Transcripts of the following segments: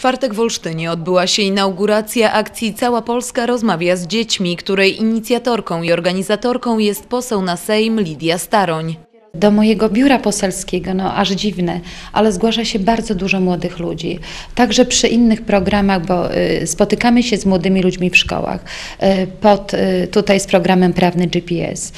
czwartek w Olsztynie odbyła się inauguracja akcji Cała Polska rozmawia z dziećmi, której inicjatorką i organizatorką jest poseł na Sejm Lidia Staroń. Do mojego biura poselskiego, no aż dziwne, ale zgłasza się bardzo dużo młodych ludzi. Także przy innych programach, bo y, spotykamy się z młodymi ludźmi w szkołach, y, pod, y, tutaj z programem Prawny GPS.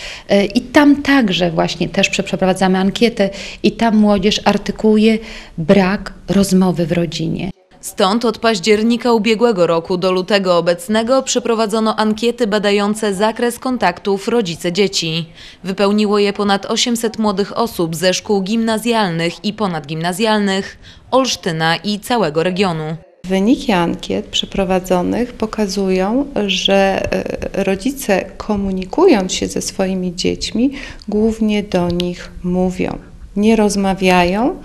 I tam także właśnie też przeprowadzamy ankietę i tam młodzież artykułuje brak rozmowy w rodzinie. Stąd od października ubiegłego roku do lutego obecnego przeprowadzono ankiety badające zakres kontaktów rodzice-dzieci. Wypełniło je ponad 800 młodych osób ze szkół gimnazjalnych i ponadgimnazjalnych, Olsztyna i całego regionu. Wyniki ankiet przeprowadzonych pokazują, że e, rodzice komunikując się ze swoimi dziećmi, głównie do nich mówią. Nie rozmawiają,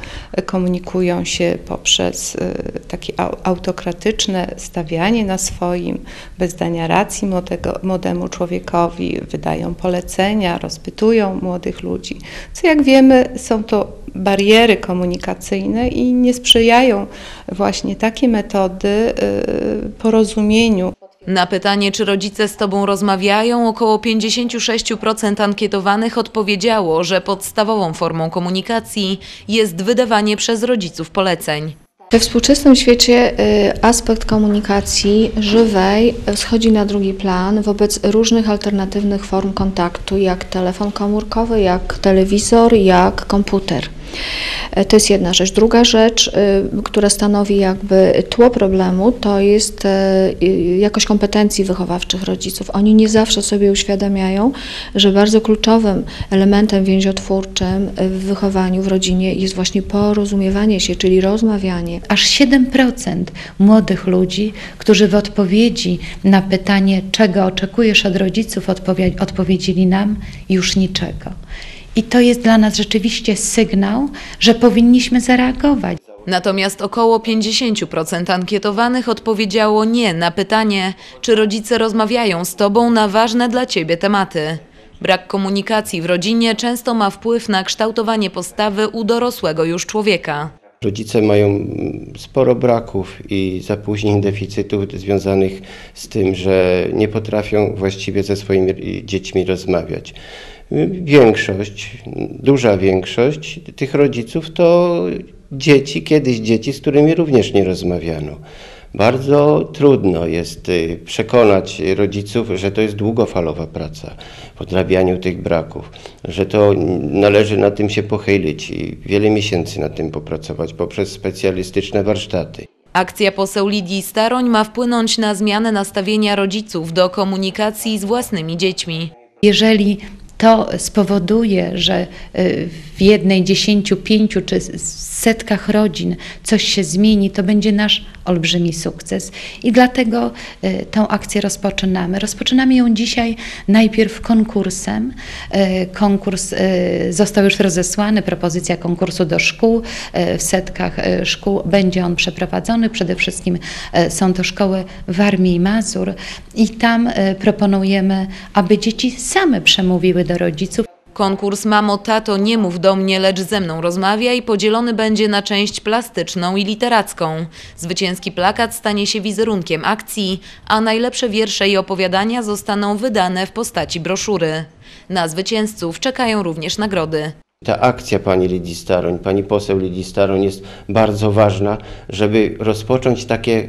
komunikują się poprzez e, takie au- autokratyczne stawianie na swoim, bez dania racji młodego, młodemu człowiekowi, wydają polecenia, rozpytują młodych ludzi. Co jak wiemy, są to bariery komunikacyjne i nie sprzyjają właśnie takie metody y, porozumieniu. Na pytanie, czy rodzice z tobą rozmawiają, około 56% ankietowanych odpowiedziało, że podstawową formą komunikacji jest wydawanie przez rodziców poleceń. We współczesnym świecie y, aspekt komunikacji żywej schodzi na drugi plan wobec różnych alternatywnych form kontaktu, jak telefon komórkowy, jak telewizor, jak komputer. E, To jest jedna rzecz. Druga rzecz, y, która stanowi jakby tło problemu, to jest e, jakość kompetencji wychowawczych rodziców. Oni nie zawsze sobie uświadamiają, że bardzo kluczowym elementem więziotwórczym w wychowaniu w rodzinie jest właśnie porozumiewanie się, czyli rozmawianie. Aż 7% młodych ludzi, którzy w odpowiedzi na pytanie, czego oczekujesz od rodziców, odpowie- odpowiedzieli nam już niczego. I to jest dla nas rzeczywiście sygnał, że powinniśmy zareagować. Natomiast około 50% ankietowanych odpowiedziało nie na pytanie, czy rodzice rozmawiają z tobą na ważne dla ciebie tematy. Brak komunikacji w rodzinie często ma wpływ na kształtowanie postawy u dorosłego już człowieka. Rodzice mają sporo braków i zapóźnień, deficytów związanych z tym, że nie potrafią właściwie ze swoimi dziećmi rozmawiać. Większość, duża większość tych rodziców to dzieci, kiedyś dzieci, z którymi również nie rozmawiano. Bardzo trudno jest y, przekonać rodziców, że to jest długofalowa praca w odrabianiu tych braków, że to należy na tym się pochylić i wiele miesięcy nad tym popracować poprzez specjalistyczne warsztaty. Akcja poseł Lidii Staroń ma wpłynąć na zmianę nastawienia rodziców do komunikacji z własnymi dziećmi. Jeżeli to spowoduje, że y, w jednej, dziesięciu, pięciu czy setkach rodzin coś się zmieni, to będzie nasz olbrzymi sukces. I dlatego y, tę akcję rozpoczynamy. Rozpoczynamy ją dzisiaj najpierw konkursem. Y, Konkurs został już rozesłany, propozycja konkursu do szkół. W setkach szkół będzie on przeprowadzony. Przede wszystkim są to szkoły w Armii i Mazur i tam proponujemy, aby dzieci same przemówiły do rodziców. Konkurs Mamo, tato, nie mów do mnie, lecz ze mną rozmawiaj podzielony będzie na część plastyczną i literacką. Zwycięski plakat stanie się wizerunkiem akcji, a najlepsze wiersze i opowiadania zostaną wydane w postaci broszury. Na zwycięzców czekają również nagrody. Ta akcja pani Lidii Staroń, pani poseł Lidii Staroń jest bardzo ważna, żeby rozpocząć takie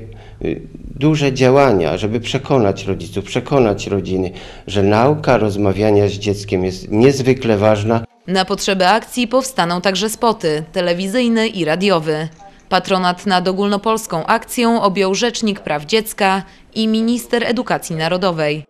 duże działania, żeby przekonać rodziców, przekonać rodziny, że nauka rozmawiania z dzieckiem jest niezwykle ważna, Na potrzeby akcji powstaną także spoty telewizyjny i radiowy. Patronat nad ogólnopolską akcją objął Rzecznik Praw Dziecka i Minister Edukacji Narodowej.